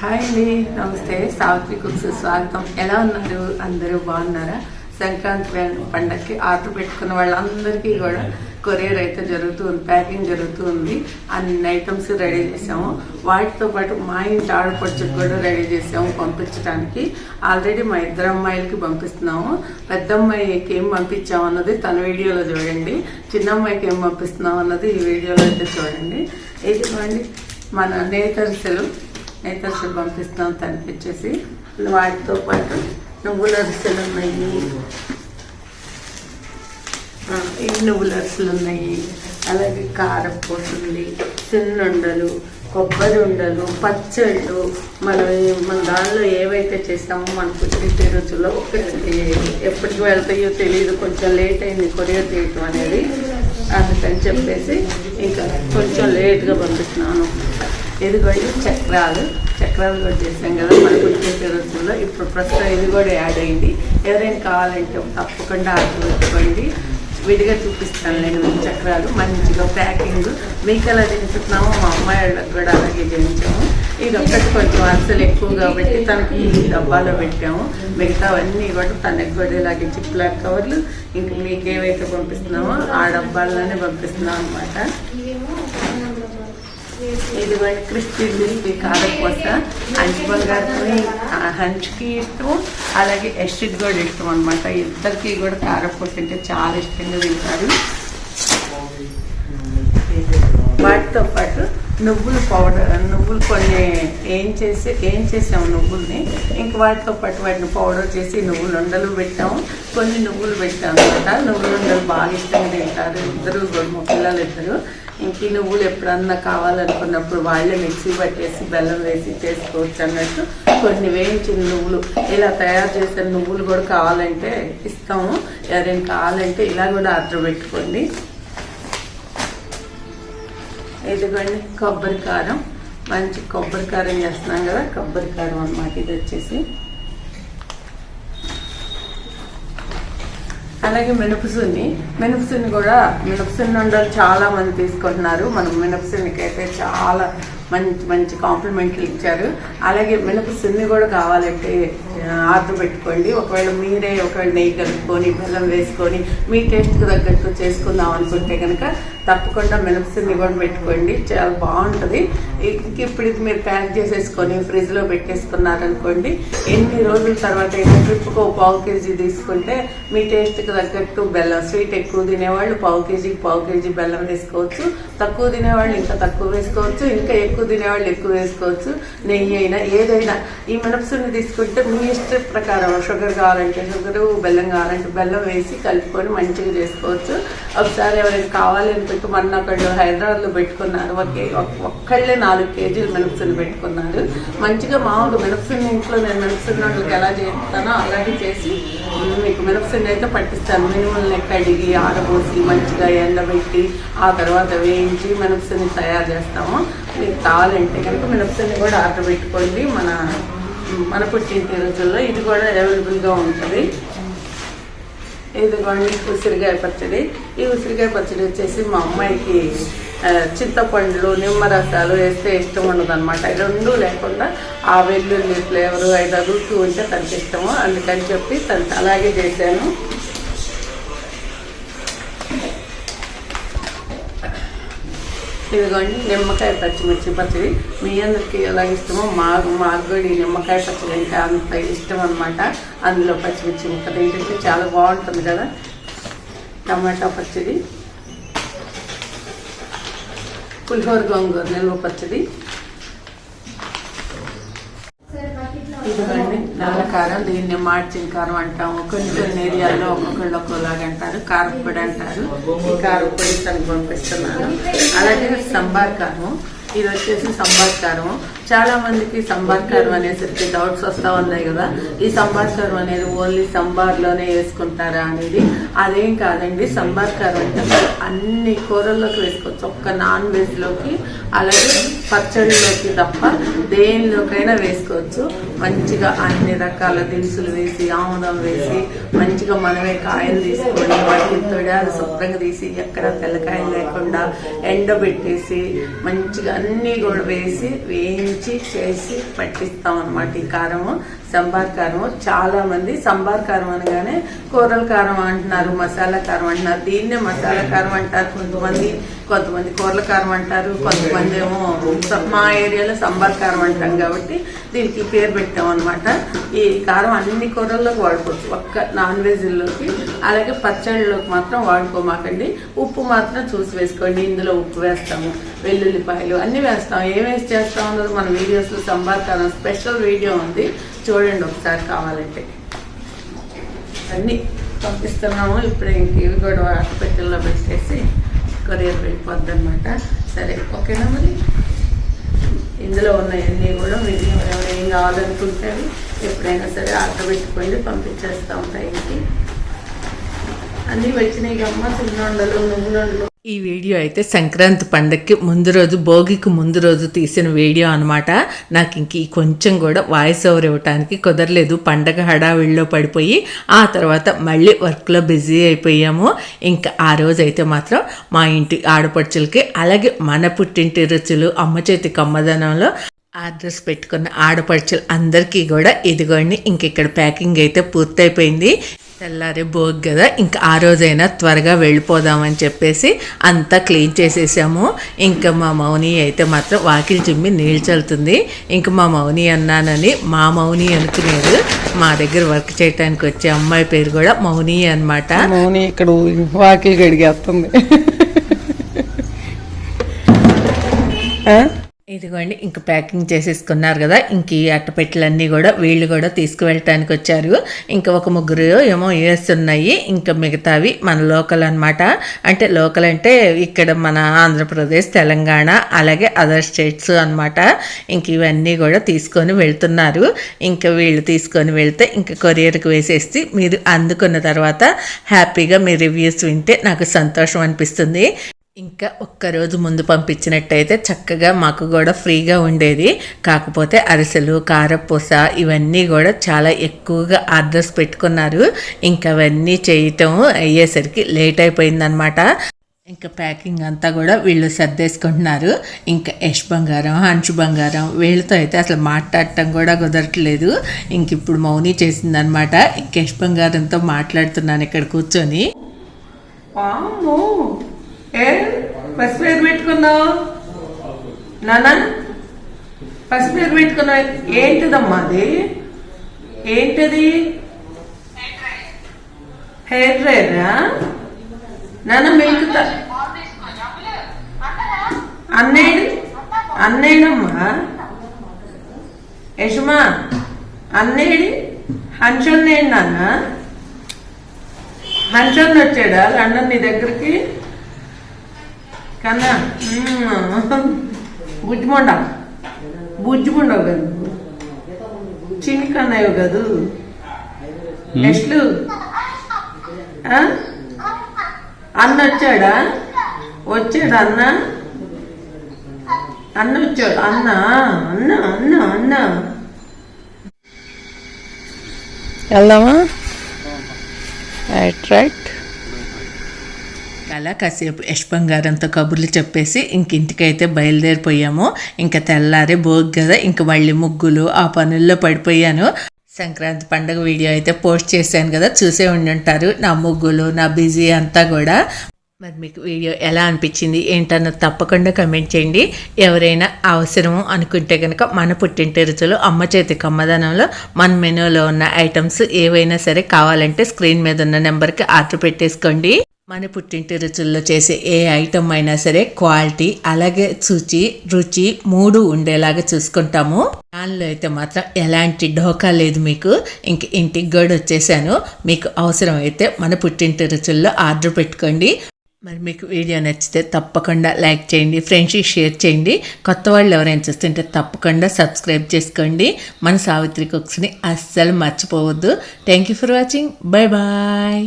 Hi అండి నమస్తే Savitri cooks స్వాగతం ఎలా ఉన్నారు అందరూ బాగున్నారా సంక్రాంతి పండగకి ఆర్డర్ పెట్టుకున్న వాళ్ళందరికీ కూడా కొరియర్ అయితే జరుగుతూ ఉంది ప్యాకింగ్ జరుగుతూ ఉంది అన్ని ఐటమ్స్ రెడీ చేసాము వాటితో పాటు మా ఇంటి ఆడపడుచుకు కూడా రెడీ చేసాము పంపించడానికి ఆల్రెడీ మా ఇద్దరు అమ్మాయిలకి పంపిస్తున్నాము పెద్ద అమ్మాయికి ఏం పంపించాం అన్నది తన వీడియోలో చూడండి చిన్న అమ్మాయికి ఏం పంపిస్తున్నాం అన్నది ఈ వీడియోలో అయితే చూడండి ఇదిగోండి మన నేతరిసలు నేతర్సలు పంపిస్తాం తనిపించేసి వాటితో పాటు నువ్వుల అరిసెలు ఉన్నాయి ఆ, ఈ నువ్వుల అరిసెలు ఉన్నాయి అలాగే కారపూస ఉంది సున్నుండలు కొబ్బరి ఉండలు పచ్చళ్ళు. మనం మన దానిలో ఏవైతే చేస్తామో మన పుట్టిన రుచులో ఒకటి ఎప్పటికి వెళ్తాయో తెలియదు కొంచెం లేట్ అయింది కొరియర్ చేయటం అనేది. అందుకని చెప్పేసి ఇంకా కొంచెం లేట్గా పంపిస్తున్నాను. ఇదిగోండి చక్రాలు చక్రాలు కూడా చేసాం కదా మన పుట్టిన రోజుల్లో ఇప్పుడు ప్రస్తుతం ఇది కూడా యాడ్ అయింది. ఎవరైనా కావాలంటే తప్పకుండా ఆర్డర్ పెట్టుకోండి. విడిగా చూపిస్తాను నేను చక్రాలు. మంచిగా ప్యాకింగ్. మీకు ఎలా చేస్తున్నామో మా అమ్మాయి వాళ్ళకి కూడా అలాగే చేయించాము. ఇది ఒక్కటి కొంచెం అసలు ఎక్కువ కాబట్టి తనకి ఈ డబ్బాలో పెట్టాము. మిగతావన్నీ కూడా తనకి కూడా ఇలాగే చిప్లాక్ కవర్లు. ఇంక మీకు ఏవైతే పంపిస్తున్నామో ఆ డబ్బాల్లోనే పంపిస్తున్నాం అనమాట ఇది కూడా క్రిస్పీ క్రిస్పీ కారపూస హంచ్ బంగారుని హంచ్కి ఇష్టం అలాగే ఎస్టిక్ కూడా ఇష్టం అనమాట ఇద్దరికి కూడా కారపూస అంటే చాలా ఇష్టంగా తింటారు. వాటితో పాటు నువ్వులు పౌడర్ నువ్వులు కొన్ని ఏం చేసి ఏం చేసాము నువ్వుల్ని? ఇంక వాటితో పాటు వాటిని పౌడర్ చేసి నువ్వులు ఉండలు పెట్టాము కొన్ని నువ్వులు పెట్టాము అనమాట నువ్వులు ఉండలు బాగా ఇష్టంగా తింటారు. ఇద్దరు మా పిల్లలు ఇద్దరు. ఇంటి నువ్వులు ఎప్పుడన్నా కావాలనుకున్నప్పుడు వాళ్ళే మిక్సీ పట్టేసి బెల్లం వేసి చేసుకోవచ్చు అన్నట్టు కొన్ని వేయించిన నువ్వులు. ఇలా తయారు చేసిన నువ్వులు కూడా కావాలంటే ఇస్తాము. ఎవరైనా కావాలంటే ఇలా కూడా ఆర్డర్ పెట్టుకోండి. ఇదిగోండి కొబ్బరి కారం. మంచి కొబ్బరి కారం చేస్తున్నాం కదా కొబ్బరి కారం అన్నమాట. ఇది వచ్చేసి అలాగే మినపసున్ని మినపసున్ని కూడా మినపసున్ని ఉండలు చాలా మంది తీసుకుంటున్నారు. మనం మినపసున్నికి అయితే చాలా మంచి మంచి కాంప్లిమెంట్లు ఇచ్చారు. అలాగే మినపసున్ని కూడా కావాలంటే ఆర్డర్ పెట్టుకోండి. ఒకవేళ మీరే ఒకవేళ నెయ్యి కలుపుకొని బెల్లం వేసుకొని మీ టేస్ట్కి తగ్గట్టు చేసుకుందాం అనుకుంటే కనుక తప్పకుండా మినపసున్ని కూడా పెట్టుకోండి. చాలా బాగుంటుంది. ఇంక ఇప్పుడు ఇది మీరు ప్యాక్ చేసేసుకొని ఫ్రిడ్జ్లో పెట్టేసుకున్నారనుకోండి ఎన్ని రోజుల తర్వాత అయితే ట్రిప్కి ఒక పావు కేజీ తీసుకుంటే మీ టేస్ట్కి తగ్గట్టు బెల్లం స్వీట్ ఎక్కువ తినేవాళ్ళు పావు కేజీకి పావు కేజీ బెల్లం వేసుకోవచ్చు. తక్కువ తినేవాళ్ళు ఇంకా తక్కువ వేసుకోవచ్చు. ఇంకా ఎక్కువ తినేవాళ్ళు ఎక్కువ వేసుకోవచ్చు. నెయ్యి అయినా ఏదైనా ఈ మినపసుని తీసుకుంటే మీ ఇష్ట ప్రకారం షుగర్ కావాలంటే షుగర్ బెల్లం కావాలంటే బెల్లం వేసి కలుపుకొని మంచిగా చేసుకోవచ్చు. ఒకసారి ఎవరైనా కావాలనుకుంటే అనుకుంటే మొన్న ఒకళ్ళు హైదరాబాద్లో పెట్టుకున్నారు. ఒకే ఒక్కళ్ళే నాలుగు కేజీలు మినపసుని పెట్టుకున్నారు. మంచిగా మామూలు మినపసుని ఇంట్లో నేను మినపసుని వాళ్ళకి ఎలా చేస్తానో అలాగే చేసి మీకు మినపసుని అయితే పట్టిస్తాను. మినిమల్ని కడిగి ఆడబోసి మంచిగా ఎండబెట్టి ఆ తర్వాత వేయించి మినపసుని తయారు చేస్తాము. మీకు కావాలంటే కనుక మినపసుని కూడా ఆర్డర్ పెట్టుకోండి. మన మన పుట్టిన రోజుల్లో ఇది కూడా అవైలబుల్గా ఉంటుంది. ఇదిగోండి ఉసిరికాయ పచ్చడి. ఈ ఉసిరికాయ పచ్చడి వచ్చేసి మా అమ్మాయికి చింతపండ్లు నిమ్మరసాలు వేస్తే ఇష్టం ఉండదు అనమాట రెండు లేకుండా ఆ వెల్లుల్లి ఫ్లేవరు ఐదు తగులుతూ ఉంటే తనకి ఇష్టము. అందుకని చెప్పి తను అలాగే చేశాను. ఇదిగోండి నిమ్మకాయ పచ్చిమిర్చి పచ్చడి. మీ అందరికి ఎలా ఇష్టమో మాకు మాకు కూడా ఈ నిమ్మకాయ పచ్చడి అంటే అంత ఇష్టం అనమాట అందులో పచ్చిమిర్చి ముక్క ఏంటంటే చాలా బాగుంటుంది కదా. టమాటా పచ్చడి. పులిహోర గోంగూర నిల్వ పచ్చడి. ఇదిగోండి నల్ల కారం దీన్ని మార్చిన కారం అంటాము. కొన్ని కొన్ని ఏరియాల్లో ఒక్కొక్కళ్ళు ఒక్కోలాగా అంటారు కారపొడి అంటారు. ఈ కారపొడి తనకు పంపిస్తున్నాను. అలాగే సంబార్ కారం. ఇది వచ్చేసి సంబార్ కారం. చాలా మందికి సంబార్ కారం అనేసరికి డౌట్స్ వస్తూ ఉన్నాయి కదా. ఈ సంబార్ కారం అనేది ఓన్లీ సంబార్లోనే వేసుకుంటారా అనేది? అదేం కాదండి. సంబార్ కారం అంటే అన్ని కూరల్లోకి వేసుకోవచ్చు. ఒక్క నాన్ వెజ్లోకి అలాగే పచ్చడిలోకి తప్ప దేనిలోకైనా వేసుకోవచ్చు. మంచిగా అన్ని రకాల దినుసులు వేసి ఆముదం వేసి మంచిగా మనమే కాయలు తీసుకొని వాటిని తొడాలు శుభ్రంగా తీసి ఎక్కడ తెల్లకాయలు లేకుండా ఎండబెట్టేసి మంచిగా అన్నీ కూడా వేసి వేయించి రుచి చేసి పట్టిస్తాం అనమాట ఈ కారము. సంబార్ కారం. చాలా మంది సంబార్ కారం అనగానే కూరల కారం అంటున్నారు మసాలా కారం అంటున్నారు. దీన్నే మసాలా కారం అంటారు కొంతమంది. కొంతమంది కూరల కారం అంటారు కొంతమంది ఏమో మా ఏరియాలో సంబార్ కారం అంటాం కాబట్టి దీనికి పేరు పెట్టాం అనమాట ఈ కారం అన్ని కూరల్లోకి వాడుకోవచ్చు. ఒక్క నాన్ వెజ్లోకి అలాగే పచ్చళ్ళలోకి మాత్రం వాడుకోమాకండి. ఉప్పు మాత్రం చూసి వేసుకోండి. ఇందులో ఉప్పు వేస్తాము వెల్లుల్లిపాయలు అన్నీ వేస్తాం. ఏం వేసి చేస్తాం అన్నది మన వీడియోస్లో సంబార్ కారం స్పెషల్ వీడియో ఉంది. చూడండి ఒకసారి కావాలంటే. అన్నీ పంపిస్తున్నాము. ఇప్పుడు ఇంక ఇవి కూడా హాస్పిటల్లో పెట్టేసి కొరియర్ వెళ్ళిపోద్ది అనమాట సరే ఓకేనా మరి? ఇందులో ఉన్నాయన్నీ కూడా మీరు ఎవరెవరు ఏం కావాలనుకుంటే ఎప్పుడైనా సరే ఆర్డర్ పెట్టుకోండి పంపించేస్తాం టైంకి. అన్నీ వచ్చినాయి అమ్మ సున్నుండలు నువ్వులండలు ఈ వీడియో అయితే సంక్రాంతి పండగకి ముందు రోజు భోగికి ముందు రోజు తీసిన వీడియో అనమాట నాకు ఇంక కొంచెం కూడా వాయిస్ ఓవర్ ఇవ్వటానికి కుదరలేదు. పండగ హడావిడిలో పడిపోయి ఆ తర్వాత మళ్ళీ వర్క్లో బిజీ అయిపోయాము. ఇంకా ఆ రోజు అయితే మాత్రం మా ఇంటి ఆడపడుచులకి అలాగే మన పుట్టింటి రుచులు అమ్మ చేతి కమ్మదనంలో ఆర్డర్స్ పెట్టుకున్న ఆడపడుచులు అందరికీ కూడా ఇదిగోండి ఇంక ఇక్కడ ప్యాకింగ్ అయితే పూర్తయిపోయింది. తెల్లారే భోగి కదా. ఇంకా ఆ రోజైనా త్వరగా వెళ్ళిపోదామని చెప్పేసి అంతా క్లీన్ చేసేసాము. ఇంకా మా మౌని అయితే మాత్రం వాకిలి చిమ్మి నీళ్ళు చల్లుతుంది. ఇంకా మా మౌని అన్నానని మా మౌని అనుకునేది మా దగ్గర వర్క్ చేయడానికి వచ్చే అమ్మాయి పేరు కూడా మౌని అన్నమాట. మౌని ఇక్కడ వాకిలి గడిగేస్తుంది? ఇదిగోండి ఇంక ప్యాకింగ్ చేసేసుకున్నారు కదా ఇంక ఈ అట్టపెట్టెలన్నీ కూడా వీళ్ళు కూడా తీసుకువెళ్ళటానికి వచ్చారు. ఇంకా ఒక ముగ్గురు ఏమో వేస్తున్నాయి ఇంకా మిగతావి మన లోకల్ అన్నమాట. అంటే లోకల్ అంటే ఇక్కడ మన ఆంధ్రప్రదేశ్ తెలంగాణ అలాగే అదర్ స్టేట్స్ అన్నమాట. ఇంక ఇవన్నీ కూడా తీసుకొని వెళ్తున్నారు. ఇంకా వీళ్ళు తీసుకొని వెళ్తే ఇంకా కొరియర్కి వేసేసి మీరు అందుకున్న తర్వాత హ్యాపీగా మీ రివ్యూస్ వింటే నాకు సంతోషం అనిపిస్తుంది. ఇంకా ఒక్కరోజు ముందు పంపించినట్టయితే చక్కగా మాకు కూడా ఫ్రీగా ఉండేది. కాకపోతే అరిసెలు కారపూస ఇవన్నీ కూడా చాలా ఎక్కువగా ఆర్డర్స్ పెట్టుకున్నారు. ఇంకా అవన్నీ చేయటం అయ్యేసరికి లేట్ అయిపోయిందనమాట ఇంకా ప్యాకింగ్ అంతా కూడా వీళ్ళు సర్దేసుకుంటున్నారు. ఇంకా యష్ బంగారం హంచు బంగారం వీళ్ళతో అయితే అసలు మాట్లాడటం కూడా కుదరట్లేదు. ఇంక ఇప్పుడు మౌని చేసిందనమాట ఇంక యష్ బంగారంతో మాట్లాడుతున్నాను ఇక్కడ కూర్చొని. ఏ? పసుపు పేరు పెట్టుకున్నావు? నానా? పసుపు పేరు పెట్టుకున్నావు? ఏంటిదమ్మా అది? ఏంటిది? హెయిర్ డ్రైరా నాన్న మిల్క్ త- అన్నేడు అన్నేడమ్మా యశమా అన్నేడి హంచున్నేడు నాన్న హంచన్ వచ్చాడా లండన్ నీ దగ్గరికి? కన్నా బుజ్జిమొండ. బుజ్జిమొండవు కదా. చిన్ని కన్నయ్యవు కదూ నెక్స్ట్లు అన్న వచ్చాడా వచ్చాడా అన్న? అన్న వచ్చాడు అన్న అన్న అన్న అన్న. వెళ్దామా? Right right. అలా కాసేపు యష్ బంగారంతో కబుర్లు చెప్పేసి ఇంక ఇంటికైతే బయలుదేరిపోయాము. ఇంకా తెల్లారే భోగి కదా ఇంక మళ్ళీ ముగ్గులు ఆ పనుల్లో పడిపోయాను. సంక్రాంతి పండుగ వీడియో అయితే పోస్ట్ చేశాను కదా చూసే ఉండి ఉంటారు నా ముగ్గులు నా బిజీ అంతా కూడా. మరి మీకు వీడియో ఎలా అనిపించింది ఏంటన్నది తప్పకుండా కమెంట్ చేయండి. ఎవరైనా అవసరము అనుకుంటే కనుక మన పుట్టింటి రుచులు అమ్మ చేతి కమ్మదనంలో మన మెనూలో ఉన్న ఐటమ్స్ ఏవైనా సరే కావాలంటే స్క్రీన్ మీద ఉన్న నెంబర్కి ఆర్డర్ పెట్టేసుకోండి. మన పుట్టింటి రుచుల్లో చేసే ఏ ఐటమ్ అయినా సరే క్వాలిటీ అలాగే రుచి రుచి మూడు ఉండేలాగా చూసుకుంటాము. దానిలో అయితే మాత్రం ఎలాంటి ఢోకా లేదు మీకు. ఇంక ఇంటికి కూడా వచ్చేసాను. మీకు అవసరం అయితే మన పుట్టింటి రుచుల్లో ఆర్డర్ పెట్టుకోండి. మరి మీకు వీడియో నచ్చితే తప్పకుండా లైక్ చేయండి ఫ్రెండ్స్కి షేర్ చేయండి. కొత్త వాళ్ళు ఎవరైనా చూస్తుంటే తప్పకుండా సబ్స్క్రైబ్ చేసుకోండి. మన సావిత్రి కుక్స్ని అస్సలు మర్చిపోవద్దు. Thank you for watching bye bye